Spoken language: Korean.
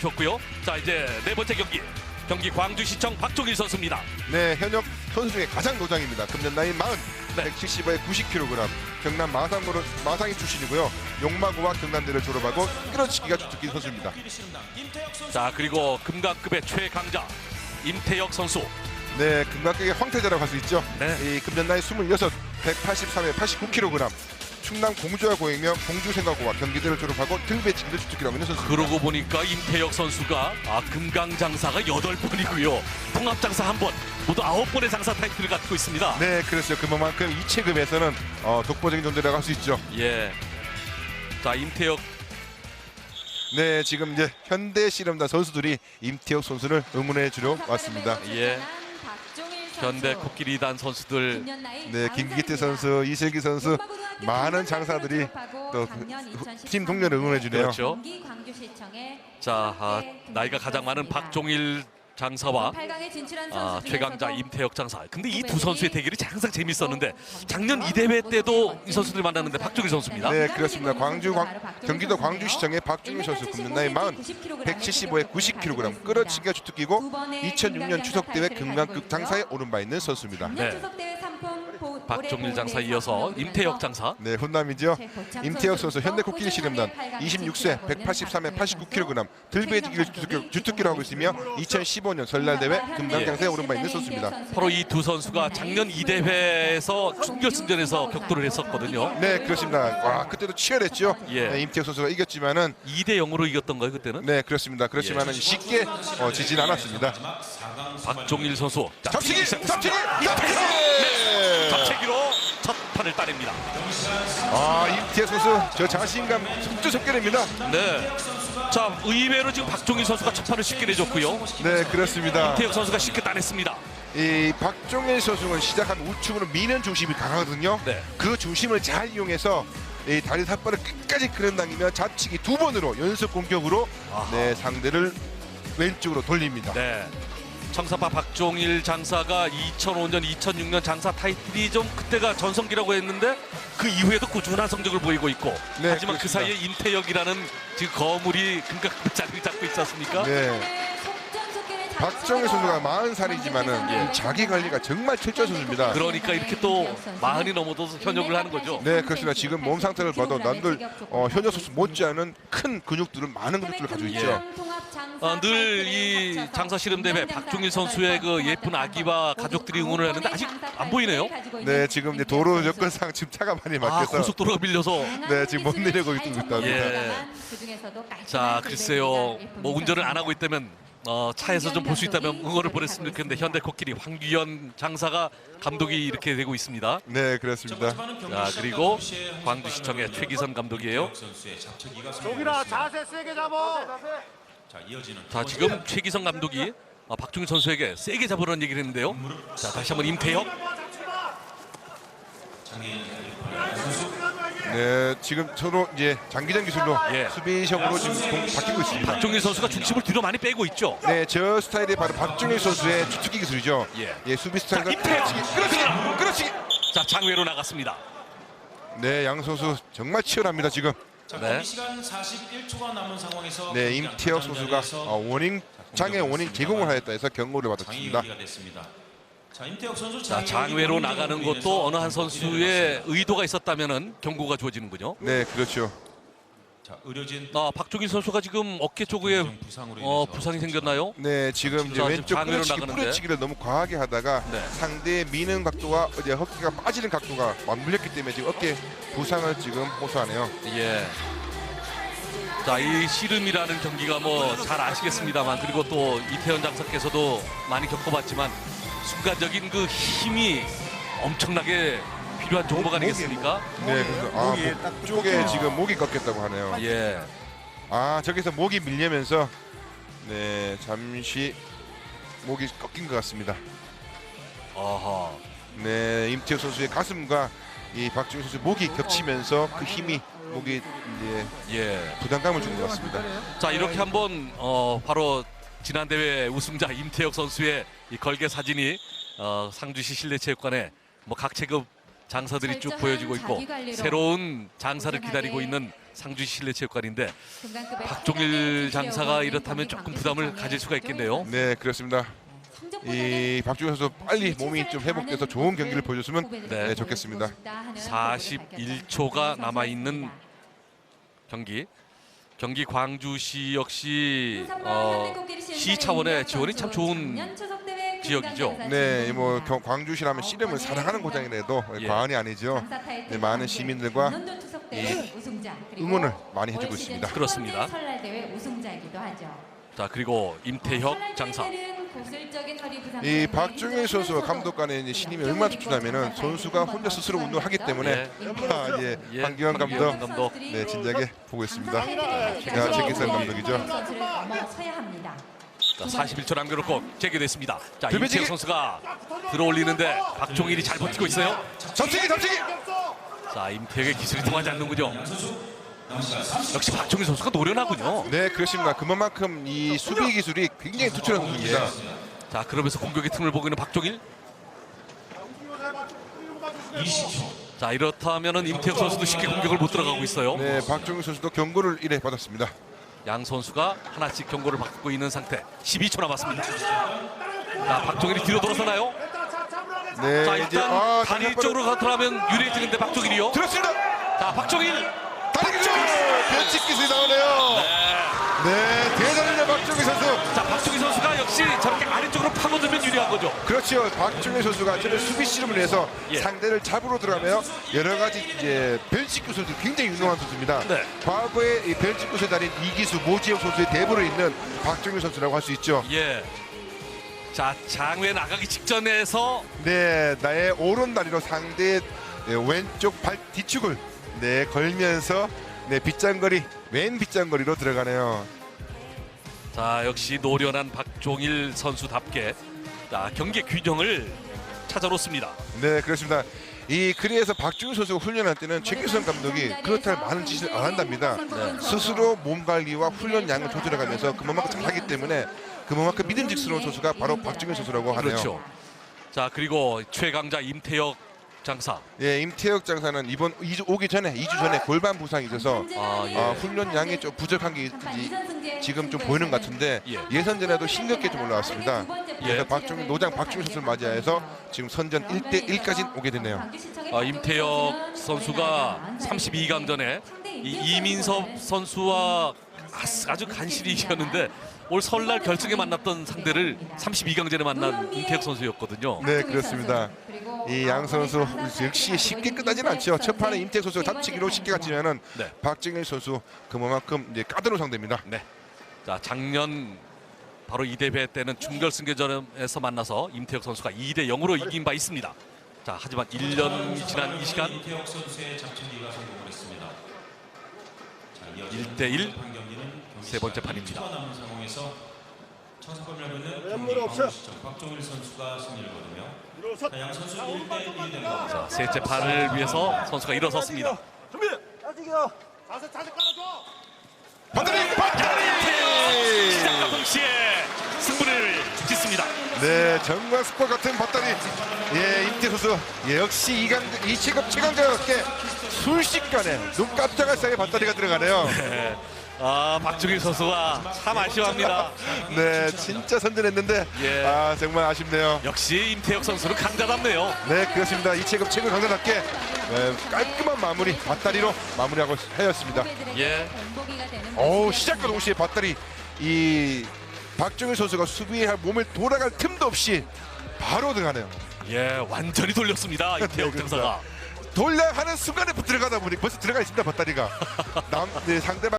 하셨고요. 자 이제 네 번째 경기 경기 광주시청 박종일 선수입니다. 네, 현역 선수 중에 가장 노장입니다. 금년 나이 40, 네. 170에 90kg. 경남 마산고로 마상이 출신이고요. 용마고와 경남대를 졸업하고 끌어치기가 주특기 선수입니다. 자 그리고 금강급의 최강자 임태혁 선수. 네, 금강격의 황태자라고 할 수 있죠. 네. 이 금년 나이 26, 183에 89kg. 충남 공주와 고행며 공주 생각고와 경기대를 졸업하고 등배치기를 주특기라고 있는 선수입니다. 그러고 보니까 임태혁 선수가 아, 금강 장사가 여덟 번이고요. 통합 장사 한 번, 모두 아홉 번의 장사 타이틀을 갖고 있습니다. 네, 그렇죠. 그만큼 이 체급에서는 어, 독보적인 존재라고 할 수 있죠. 예. 자 임태혁 네, 지금 이제 현대 씨름단 선수들이 임태혁 선수를 응원해 주려 왔습니다. 예. 현대 코끼리 단 선수들 네, 김기태 선수, 이슬기 선수 많은 장사들이 또팀 동료를 응원해 주네요. 그렇죠. 자 아, 나이가 가장 많은 박종일 장사와 아, 최강자 임태혁 장사. 근데 이 두 선수의 대결이 항상 재밌었는데 작년 이 대회 때도 이 선수들 만났는데 박종일 선수입니다. 네, 그렇습니다. 광주 광, 경기도 광주시청의 박준일 선수 금년 나이 40, 175에 90kg 끌어치기가 주특기고 2006년 추석 대회 금강극 장사에 오른 바 있는 선수입니다. 네. 박종일 장사 이어서 임태혁 장사. 네, 훈남이죠. 임태혁 선수 현대 코끼리 씨름단 26세 183에 89kg 들배지기를 주특기, 주특기로 하고 있으며 2015년 설날 대회 금강장사에 오른 바 있는 선수입니다. 바로 이 두 선수가 작년 이 대회에서 준결승전에서 격돌을 했었거든요. 네, 그렇습니다. 와, 그때도 치열했죠. 예. 네, 임태혁 선수가 이겼지만은 2대 0으로 이겼던 거예요 그때는. 네, 그렇습니다. 그렇지만은 쉽게 어, 지진 않았습니다. 박종일 선수. 자, 잡치기, 잡치기, 네. 잡치기! 잡채기 로 첫 판을 따냅니다. 아, 임태혁 선수 저 자신감 속주 속결입니다. 네. 자 의외로 지금 박종일 선수가 첫 판을 쉽게 내줬고요. 네, 그렇습니다. 임태혁 선수가 쉽게 따냈습니다. 이 박종일 선수는 시작한 우측으로 미는 중심이 강하거든요. 네. 그 중심을 잘 이용해서 이 다리 삿발을 끝까지 끌어당기며 잡치기 두 번으로 연속 공격으로. 네, 상대를 왼쪽으로 돌립니다. 네. 청사파 박종일 장사가 2005년, 2006년 장사 타이틀이 좀 그때가 전성기라고 했는데 그 이후에도 꾸준한 성적을 보이고 있고 네, 하지만 그 그렇습니다. 사이에 임태혁이라는 지금 거물이 금각 자리를 잡고 있지 않습니까? 네. 박정일 선수가 40살이지만은 예. 자기 관리가 정말 철저한 선수입니다. 그러니까 이렇게 또 마흔이 넘어도 현역을 하는 거죠. 네, 그렇습니다. 지금 몸 상태를 봐도 남들 어, 현역 선수 못지않은 큰 근육들은 많은 근육들을 가지고 있죠. 어, 늘이 장사 씨름 대회 박종일 선수의 그 예쁜 아기와 가족들이 응원을 하는데 아직 안 보이네요. 네, 지금 이제 도로 여건상 지금 차가 많이 아 막혀서 고속도로가 밀려서 네, 지금 못 내려가고 있습니다. 예. 자 글쎄요 뭐 운전을 안 하고 있다면 어, 차에서 좀 볼 수 있다면 응원을 보냈으면 좋겠는데 현대 코끼리 황규현 장사가 감독이 이렇게 되고 있습니다. 네, 그렇습니다. 자 그리고 광주시청의 최기선 감독이에요. 여기라 자세 세게 잡아. 자 지금 최기선 감독이 어, 박종일 선수에게 세게 잡으라는 얘기를 했는데요. 자 다시 한번 임태혁. 네, 지금 서로 이제 장기전 기술로 예. 수비형으로 지금 공 바뀌고 있습니다. 박종일 선수가 중심을 뒤로 많이 빼고 있죠. 네, 저 스타일이 바로 박준일 선수의 주특기 기술이죠. 예. 예, 수비 스타일과! 끌어치기, 끌어치기, 끌어치기. 자 장외로 나갔습니다. 네, 양 선수 정말 치열합니다 지금. 자, 네. 시간 41초가 남은 상황에서 네, 임태혁 선수가 어, 원인 장애 원인 제공을 하였다 해서 경고를 받았습니다. 자, 임태혁 선수 자 장애기 장외로 나가는 것도 어느 한 선수의. 의도가 있었다면은 경고가 주어지는군요. 네, 그렇죠. 자, 의료진 아, 박종일 선수가 지금 어깨 쪽에 어, 부상이 생겼나요? 네, 지금 이제 왼쪽. 풀어치기를 너무 과하게 하다가 네. 상대의 미는 각도와 이제 어깨가 빠지는 각도가 맞물렸기 때문에 지금 어깨 부상을 지금 호소하네요. 예. 자, 이 씨름이라는 경기가 뭐 잘 아시겠습니다만 그리고 또 이태현 장사께서도 많이 겪어봤지만 순간적인 그 힘이 엄청나게 필요한 종목 아니겠습니까? 네, 그래서 아, 목 쪽에 지금 목이 꺾였다고 하네요. 예. 아, 저기서 목이 밀리면서 네, 잠시 목이 꺾인 것 같습니다. 아하. 네, 임태혁 선수의 가슴과 이 박준호 선수의 목이 겹치면서 그 힘이 목이 이제 예. 부담감을 준것 같습니다. 자, 이렇게 한번 어, 바로 지난 대회 우승자 임태혁 선수의 이 걸개 사진이 어, 상주시 실내체육관에 뭐 각 체급 장사들이 쭉 보여지고 있고 새로운 장사를 기다리고 있는 상주시 실내체육관인데 박종일 장사가 이렇다면 조금 부담을 가질 수가 있겠네요. 네, 그렇습니다. 이 박주영 선수 빨리 몸이 좀 회복돼서 좋은 경기를 보여줬으면 네. 네, 좋겠습니다. 41초가 남아 있는 경기. 경기 광주시 역시 어, 시 차원의 지원이 참 좋은 지역이죠. 네, 뭐 경- 광주시라면 씨름을 사랑하는 고장이라도 예. 과언이 아니죠. 네, 많은 시민들과 이 응원을 많이 해주고 있습니다. 그렇습니다. 자 그리고 임태혁 장사. 이 박종일 선수와 감독 간의 이제 신임이 얼마나 튼튼하면은 선수가 혼자 스스로 운동하기 때문에 아, 예, 예, 황기현 황기현 감독 감독. 네, 진작에 보고 있습니다. 제가 최기선 감독이죠. 자 41초 남겨놓고 재개됐습니다. 자. 임태혁 선수가 들어올리는데 박종일이 잘 버티고 있어요. 잡치기, 잡치기. 자 임태혁의 기술이 통하지 않는군요. 역시 박종일 선수가 노련하군요. 네, 그렇습니다. 그만큼 이 수비 기술이 굉장히 투철한 선수입니다. 자 그러면서 공격의 틈을 보고 있는 박종일. 20초. 자 이렇다면은 임태혁 선수도 쉽게 공격을 못 들어가고 있어요. 네, 박종일 선수도 경고를 1회 받았습니다. 양 선수가 하나씩 경고를 받고 있는 상태. 12초 남았습니다. 자 박종일이 뒤로 돌아서나요? 네, 자 이제 일단 아, 다리 장갑을- 쪽으로 가더라면 유리해지는데 박종일이요. 들었습니다. 자 박종일. 다리 기술 변칙 기술이 나오네요. 네, 대단합니다 박종일 선수. 자 박종일 선수가 역시 저렇게 아래쪽으로 파고들면 유리한 거죠. 그렇죠. 박종일 선수가 저는 수비 씨름을 해서 예. 상대를 잡으러 들어가며 여러 가지 이제 변칙 기술도 굉장히 유능한 선수입니다. 네. 과거에 이 변칙 기술 달인 이기수, 모지영 선수의 대부를 잇는 박종일 선수라고 할 수 있죠. 예. 자 장외 나가기 직전에서 네, 나의 오른 다리로 상대의 네, 왼쪽 발 뒤축을 네 걸면서 네 빗장거리 왼 빗장거리로 들어가네요. 자 역시 노련한 박종일 선수답게 자 경기 균형을 찾아놓습니다. 네, 그렇습니다. 이 그리에서 박준호 선수가 훈련할 때는 최규선 감독이 그렇다 할 많은 짓을 안 한답니다. 스스로 몸 관리와 훈련 양을 조절해가면서 그만큼 잘하기 때문에 그만큼 믿음직스러운 선수가 바로 박준호 선수라고 하네요. 그렇죠. 자 그리고 최강자 임태혁 장사. 예, 임태혁 장사는 이번 2주 오기 전에 2주 전에 골반 부상이 있어서 아, 예. 어, 훈련 양이 좀 부족한 게 있- 지금 좀 보이는 것 같은데 예. 예선전에도 싱겁게 좀 올라왔습니다. 그래서 박종 노장 박준호 선수를 맞이해서 지금 선전 1대 1까지 오게 됐네요. 아, 임태혁 선수가 32강전에 이 이민섭 선수와 아스- 아주 간신히 이겼는데 올 설날 결승에 만났던 상대를 32강전에 만난 임태혁 선수였거든요. 네, 그렇습니다. 이 양 선수 역시 쉽게 끝나지는 않죠. 첫 판에 임태혁 선수가 잡치기로 쉽게 갔지만은 네. 박정일 선수 그만큼 이제 까다로운 상대입니다. 네. 자 작년 바로 이 대회 때는 준결승전에서 만나서 임태혁 선수가 2대 0으로 이긴 바 있습니다. 자 하지만 1년이 지난 이 시간 임태혁 선수의 잡채기가 성공을 했습니다. 자, 이어서 1대 1한 경기는 세 번째 판입니다. 있는 경기 광주시청 박종일 선수가 승리를 거두며 자, 양 선수 1대 1이 된 겁니다. 자, 셋째 판을 위해서 선수가 일어섰습니다. 자세 자세 깔아줘. 반다리 반다리. 시작과 동시에 승부를 짓습니다. 네, 정말 스포 같은 밧다리. 예, 임태 선수 예, 역시 이강 이 체급 최강자답게 순식간에 눈 깜짝할 사이에 밧다리가 들어가네요. 네. 아 박종일 선수가 참 아쉬워합니다. 네, 진짜 선전했는데 예. 아 정말 아쉽네요. 역시 임태혁 선수는 강자답네요. 네, 그렇습니다. 이 체급 최고 강자답게 네, 깔끔한 마무리 밧다리로 마무리하고 하였습니다. 예. 어우 시작과 동시에 밧다리 이 박정일 선수가 수비할 몸을 돌아갈 틈도 없이 바로 들어가네요. 예, 완전히 돌렸습니다. 임태혁 네, 장사가. 돌려 하는 순간에 들어가다 보니 벌써 들어가 있습니다 밧다리가 남 네, 상대방